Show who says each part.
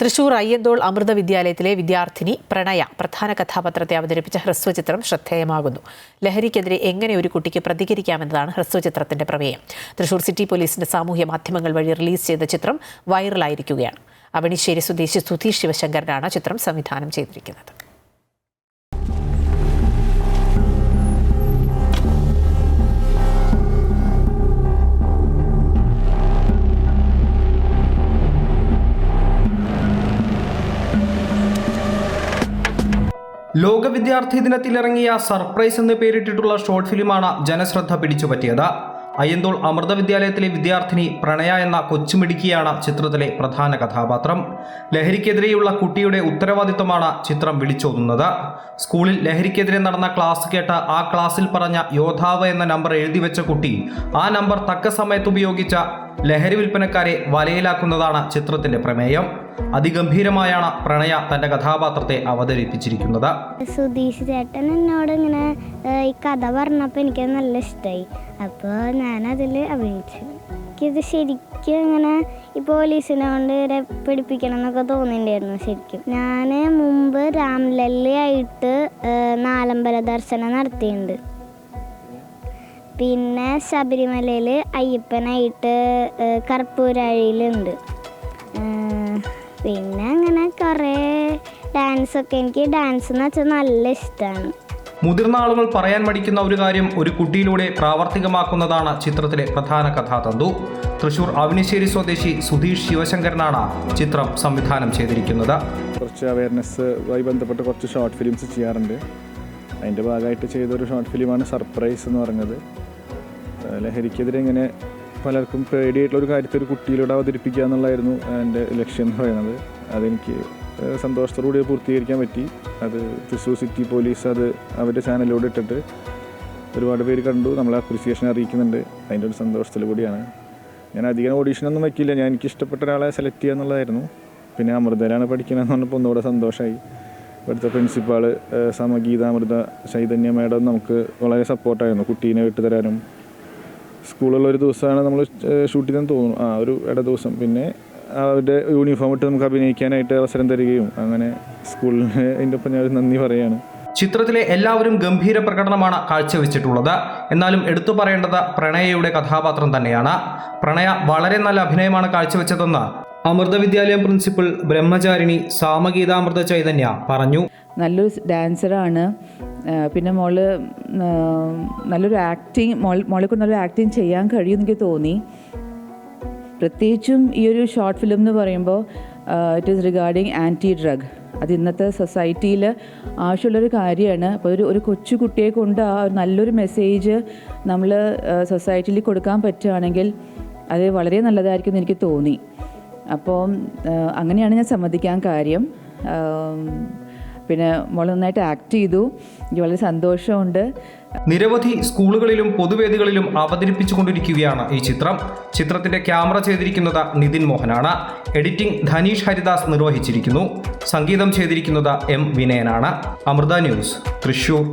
Speaker 1: തൃശൂർ അയ്യന്തോൾ അമൃത വിദ്യാലയത്തിലെ വിദ്യാർത്ഥിനി പ്രണയ പ്രധാന കഥാപാത്രത്തെ അവതരിപ്പിച്ച ഹ്രസ്വചിത്രം ശ്രദ്ധേയമാകുന്നു. ലഹരിക്കെതിരെ എങ്ങനെ ഒരു കുട്ടിക്ക് പ്രതികരിക്കാമെന്നതാണ് ഹ്രസ്വചിത്രത്തിന്റെ പ്രമേയം. തൃശൂർ സിറ്റി പോലീസിന്റെ സാമൂഹ്യ മാധ്യമങ്ങൾ വഴി റിലീസ് ചെയ്ത ചിത്രം വൈറലായിരിക്കുകയാണ്. അവണിശ്ശേരി സ്വദേശി സുധീഷ് ശിവശങ്കരനാണ് ചിത്രം സംവിധാനം ചെയ്തിരിക്കുന്നത്.
Speaker 2: ലോക വിദ്യാർത്ഥി ദിനത്തിൽ ഇറങ്ങിയ സർപ്രൈസ് എന്ന് പേരിട്ടിട്ടുള്ള ഷോർട്ട് ഫിലിമാണ് ജനശ്രദ്ധ പിടിച്ചുപറ്റിയത്. അയ്യന്തോൾ അമൃത വിദ്യാലയത്തിലെ വിദ്യാർത്ഥിനി പ്രണയ എന്ന കൊച്ചുമിടുക്കിയാണ് ചിത്രത്തിലെ പ്രധാന കഥാപാത്രം. ലഹരിക്കെതിരെയുള്ള കുട്ടിയുടെ ഉത്തരവാദിത്തമാണ് ചിത്രം വിളിച്ചോതുന്നത്. സ്കൂളിൽ ലഹരിക്കെതിരെ നടന്ന ക്ലാസ് കേട്ട് ആ ക്ലാസ്സിൽ പറഞ്ഞ യോദ്ധാവ് എന്ന നമ്പർ എഴുതി വെച്ച കുട്ടി ആ നമ്പർ തക്ക സമയത്ത് ഉപയോഗിച്ച ലഹരി വിൽപ്പനക്കാരെ വലയിലാക്കുന്നതാണ് ചിത്രത്തിന്റെ പ്രമേയം. അതിഗംഭീരമായാണ് പ്രണയ തന്റെ കഥാപാത്രത്തെ അവതരിപ്പിച്ചിരിക്കുന്നത്.
Speaker 3: സുധീഷ് ചേട്ടൻ എന്നോട് ഇങ്ങനെ ഈ കഥ പറഞ്ഞപ്പോൾ എനിക്ക് നല്ല ഇഷ്ടമായി അപ്പോൾ ഞാനതിൽ അഭിനയിച്ചു. എനിക്കിത് ശരിക്കും ഇങ്ങനെ ഈ പോലീസിനെ കൊണ്ട് ഇവരെ പിടിപ്പിക്കണം എന്നൊക്കെ തോന്നിണ്ടായിരുന്നു ശരിക്കും. ഞാൻ മുമ്പ് രാംലല്ലി ആയിട്ട് നാലമ്പല ദർശനം നടത്തിയിട്ടുണ്ട്. പിന്നെ ശബരിമലയിൽ അയ്യപ്പനായിട്ട് കർപ്പൂരഴിയിലുണ്ട്. പിന്നെ അങ്ങനെ കുറേ ഡാൻസൊക്കെ. എനിക്ക് ഡാൻസ് എന്ന് വെച്ചാൽ നല്ല ഇഷ്ടമാണ്
Speaker 2: മുതിർന്ന ആളുകൾ പറയാൻ മടിക്കുന്ന ഒരു കാര്യം ഒരു കുട്ടിയിലൂടെ പ്രാവർത്തികമാക്കുന്നതാണ് ചിത്രത്തിലെ പ്രധാന കഥാതന്തു. തൃശൂർ അവനിശ്ശേരി സ്വദേശി സുധീഷ് ശിവശങ്കരനാണ് ചിത്രം സംവിധാനം ചെയ്തിരിക്കുന്നത്.
Speaker 4: കുറച്ച് അവയർനെസ്സുമായി ബന്ധപ്പെട്ട് കുറച്ച് ഷോർട്ട് ഫിലിംസ് ചെയ്യാറുണ്ട്. അതിന്റെ ഭാഗമായിട്ട് ചെയ്തൊരു ഷോർട്ട് ഫിലിമാണ് സർപ്രൈസ് എന്ന് പറഞ്ഞത്. ലഹരിക്കെതിരെ ഇങ്ങനെ പലർക്കും പേടിയായിട്ടുള്ള ഒരു കാര്യത്തെ ഒരു കുട്ടിയിലൂടെ അവതരിപ്പിക്കുക എന്നുള്ളതായിരുന്നു എന്റെ ലക്ഷ്യം എന്ന് പറയുന്നത്. അതെനിക്ക് സന്തോഷത്തോടുകൂടി പൂർത്തീകരിക്കാൻ പറ്റി. അത് തൃശ്ശൂർ സിറ്റി പോലീസ് അത് അവരുടെ ചാനലിലൂടെ ഇട്ടിട്ട് ഒരുപാട് പേര് കണ്ടു നമ്മളെ അപ്രിസിയേഷൻ അറിയിക്കുന്നുണ്ട്. അതിന്റെ ഒരു സന്തോഷത്തിൽ കൂടിയാണ്. ഞാൻ അധികം ഓഡീഷനൊന്നും വയ്ക്കില്ല ഞാൻ എനിക്ക് ഇഷ്ടപ്പെട്ട ഒരാളെ സെലക്ട് ചെയ്യുക എന്നുള്ളതായിരുന്നു. പിന്നെ അമൃതയിലാണ് പഠിക്കണമെന്ന് പറഞ്ഞപ്പോൾ ഒന്നുകൂടെ സന്തോഷമായി ഇവിടുത്തെ പ്രിൻസിപ്പാൾ സമഗീത അമൃത ചൈതന്യ മേഡം നമുക്ക് വളരെ സപ്പോർട്ടായിരുന്നു കുട്ടീനെ വിട്ടുതരാനും. സ്കൂളിലുള്ള ഒരു ദിവസമാണ് നമ്മൾ ഷൂട്ട് ചെയ്തെന്ന് തോന്നുന്നു. ആ ഒരു ഇട ദിവസം. പിന്നെ അവരുടെ യൂണിഫോം ഇട്ട് നമുക്ക് അഭിനയിക്കാനായിട്ട് അവസരം തരികയും അങ്ങനെ സ്കൂളിന് അതിന്റെ ഒപ്പം ഞാൻ ഒരു നന്ദി പറയുകയാണ്
Speaker 2: ചിത്രത്തിലെ എല്ലാവരും ഗംഭീര പ്രകടനമാണ് കാഴ്ചവെച്ചിട്ടുള്ളത്. എന്നാലും എടുത്തു പറയേണ്ടത് പ്രണയയുടെ കഥാപാത്രം തന്നെയാണ്. പ്രണയ വളരെ നല്ല അഭിനയമാണ് കാഴ്ചവെച്ചതെന്ന് അമൃത വിദ്യാലയം പ്രിൻസിപ്പൽ ബ്രഹ്മചാരിണി സാമഗീതാമൃത ചൈതന്യ പറഞ്ഞു.
Speaker 5: നല്ലൊരു ഡാൻസറാണ്. പിന്നെ മോൾ നല്ലൊരു ആക്ടിങ് മോൾ മോളെ കൊണ്ട് നല്ലൊരു ആക്ടിങ് ചെയ്യാൻ കഴിയും എനിക്ക് തോന്നി. പ്രത്യേകിച്ചും ഈ ഒരു ഷോർട്ട് ഫിലിം എന്ന് പറയുമ്പോൾ it is regarding anti drug അത് ഇന്നത്തെ സൊസൈറ്റിയിൽ ആവശ്യമുള്ളൊരു കാര്യമാണ് അപ്പോൾ ഒരു ഒരു കൊച്ചു കുട്ടിയെ കൊണ്ട് ആ ഒരു നല്ലൊരു മെസ്സേജ് നമ്മൾ സൊസൈറ്റിയിൽ കൊടുക്കാൻ പറ്റുകയാണെങ്കിൽ അത് വളരെ നല്ലതായിരിക്കും എന്ന് എനിക്ക് തോന്നി. അപ്പോൾ അങ്ങനെയാണ് ഞാൻ സമ്മതിക്കാൻ കാര്യം. പിന്നെ മോൾ നന്നായിട്ട് ആക്ട് ചെയ്തു. എനിക്ക് വളരെ സന്തോഷമുണ്ട്.
Speaker 2: നിരവധി സ്കൂളുകളിലും പൊതുവേദികളിലും അവതരിപ്പിച്ചുകൊണ്ടിരിക്കുകയാണ് ഈ ചിത്രം. ചിത്രത്തിന്റെ ക്യാമറ ചെയ്തിരിക്കുന്നത് നിതിൻ മോഹനാണ്. എഡിറ്റിംഗ് ധനീഷ് ഹരിദാസ് നിർവഹിച്ചിരിക്കുന്നു. സംഗീതം ചെയ്തിരിക്കുന്നത് എം വിനയനാണ്. അമൃത ന്യൂസ് തൃശൂർ